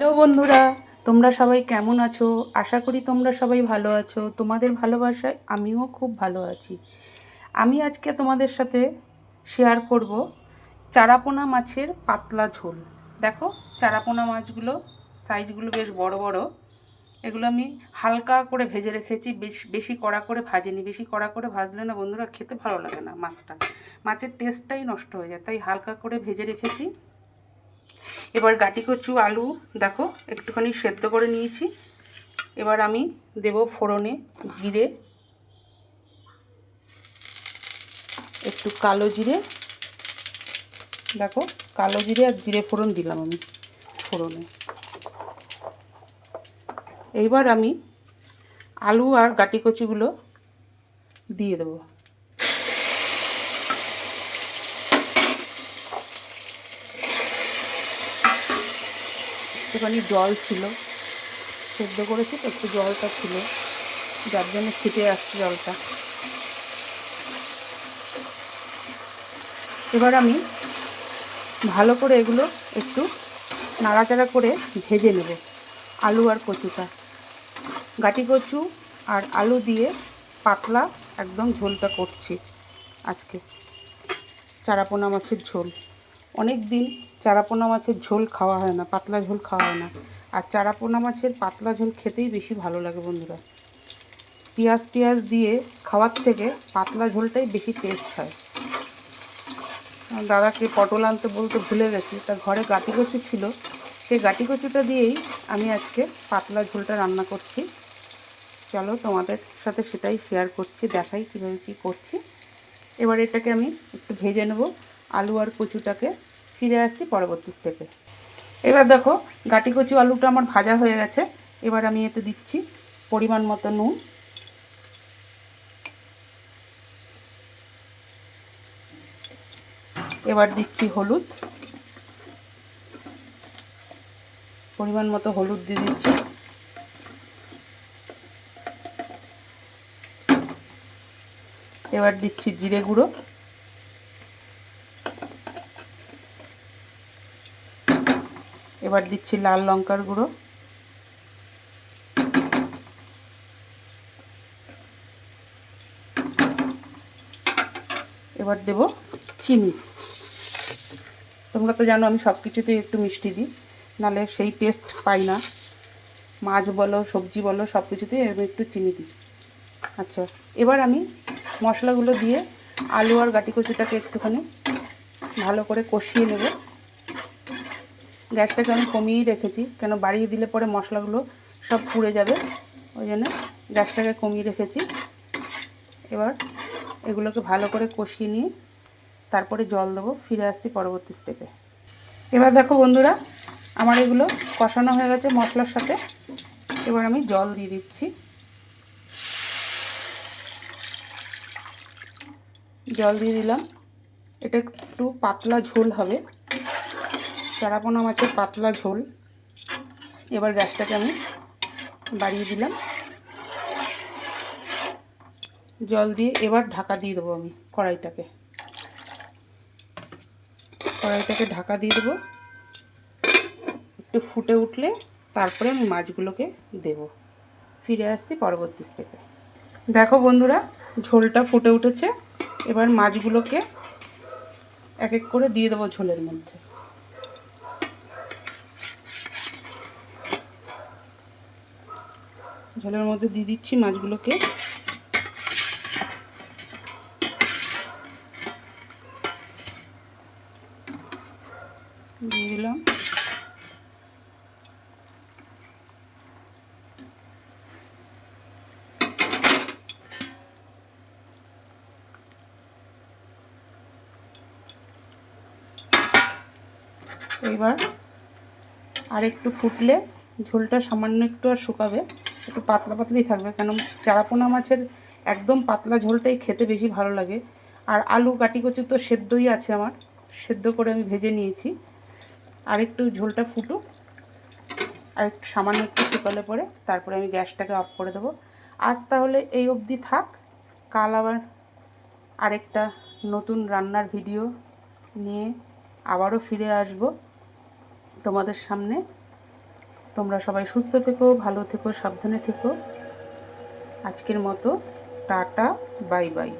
Hello বন্ধুরা, তোমরা সবাই কেমন আছো? আশা করি তোমরা সবাই ভালো আছো। তোমাদের ভালোবাসায় আমিও খুব ভালো আছি। আমি আজকে তোমাদের সাথে শেয়ার করব চারাপোনা মাছের পাতলা ঝোল। দেখো, চারাপোনা মাছগুলো সাইজগুলো বেশ বড় বড়। এগুলো আমি হালকা করে ভেজে রেখেছি। বেশ, বেশি কড়া করে ভাজিনি। বেশি কড়া করে ভাজলে না বন্ধুরা খেতে ভালো লাগে না মাছটা। মাছের টেস্টটাই নষ্ট হয়ে যায়। তাই হালকা করে ভেজে রেখেছি। এবার গাটি কচু, আলু, দেখো, একটুখানি সেদ্ধ করে নিয়েছি। এবার আমি দেব ফোড়নে জিরে, একটু কালো জিরে। দেখো, কালো জিরে আর জিরে ফোড়ন দিলাম আমি ফোড়নে। এইবার আমি আলু আর গাটি কচুগুলো দিয়ে দেবো। একটুখানি জল ছিল। সেদ্ধ করেছি তো, একটু জলটা ছিল। যার জন্য ছিটে আসছে জলটা। এবার আমি ভালো করে এগুলো একটু নাড়াচাড়া করে ভেজে নেব, আলু আর কচুটা। গাটি কচু আর আলু দিয়ে পাতলা একদম ঝোলটা করছি আজকে। চারাপোনা মাছের ঝোল। অনেক দিন চারাপোনা মাছের ঝোল খাওয়া হয় না, পাতলা ঝোল খাওয়া হয় না। আর চারাপোনা মাছের পাতলা ঝোল খেতেই বেশি ভালো লাগে বন্ধুরা। পেঁয়াজ টিয়াজ দিয়ে খাওয়ার থেকে পাতলা ঝোলটাই বেশি টেস্ট হয়। দাদাকে পটল আনতে বলতে ভুলে গেছি, তা ঘরে গাটি কচু ছিল। সেই গাটি কচুটা দিয়েই আমি আজকে পাতলা ঝোলটা রান্না করছি। চলো তোমাদের সাথে সেটাই শেয়ার করছি, দেখাই কীভাবে কী করছি। এবার এটাকে আমি একটু ভেজে নেব। আলু আর কচুটাকে ফিরে আসছি পরবর্তী স্টেপে এবার দেখো, গাটি কচু আলুটা আমার ভাজা হয়ে গেছে। এবার আমি এতে দিচ্ছি পরিমাণ মতো নুন। এবার দিচ্ছি হলুদ। পরিমাণ মতো হলুদ দিয়ে দিচ্ছি। এবার দিচ্ছি জিরে গুঁড়ো। এবার দিচ্ছি লাল লঙ্কার গুঁড়ো। এবার দেব চিনি। তোমরা তো জানো আমি সব কিছুতেই একটু মিষ্টি দিই, নালে সেই টেস্ট পাই না। মাছ বলো, সবজি বলো সব কিছুতেই আমি একটু চিনি দিই। আচ্ছা এবার আমি মশলাগুলো দিয়ে আলু আর গাটি কচুটাকে একটুখানি ভালো করে কষিয়ে নেব। গ্যাসটাকে আমি কমিয়েই রেখেছি? কেন বাড়িয়ে দিলে পরে মশলাগুলো সব পুড়ে যাবে? ওই জন্য গ্যাসটাকে কমিয়ে রেখেছি। এবার এগুলোকে ভালো করে কষিয়ে নিয়ে তারপরে জল দেবো, ফিরে আসছি পরবর্তী স্টেপে এবার দেখো বন্ধুরা, আমার এগুলো কষানো হয়ে গেছে মশলার সাথে। এবার আমি জল দিয়ে দিচ্ছি। জল দিয়ে দিলাম। এটা একটু পাতলা ঝোল হবে। চারাপোনা মাছের পাতলা ঝোল। এবার গ্যাসটাকে আমি বাড়িয়ে দিলাম। জল দিয়ে এবার ঢাকা দিয়ে দেবো আমি কড়াইটাকে। কড়াইটাকে ঢাকা দিয়ে দেবো। একটু ফুটে উঠলে তারপরে আমি মাছগুলোকে দেব। ফিরে আসছি পরবর্তী স্টেপে দেখো বন্ধুরা, ঝোলটা ফুটে উঠেছে। এবার মাছগুলোকে এক এক করে দিয়ে দেবো ঝোলের মধ্যে। ঝোলের মধ্যে দিয়ে দিচ্ছি মাছগুলোকে। দিয়ে দিলাম। এবার আর একটু ফুটলে ঝোলটা সামান্য একটু আর শুকাবে। একটু পাতলা পাতলাই থাকবে, কেন চারাপোনা মাছের একদম পাতলা ঝোলটাই খেতে বেশি ভালো লাগে। আর আলু কাটি কচু তো সেদ্ধই আছে আমার, সেদ্ধ করে আমি ভেজে নিয়েছি। আর একটু ঝোলটা ফুটুক, আর একটু সামান্য একটু শুকালে পরে তারপরে আমি গ্যাসটাকে অফ করে দেবো। আজ তাহলে এই অবধি থাক, কাল আবার আরেকটা নতুন রান্নার ভিডিও নিয়ে আবারও ফিরে আসব তোমাদের সামনে। তোমরা সবাই সুস্থ থেকো ভালো থেকো সাবধানে থেকো। আজকের মতো টাটা বাই বাই।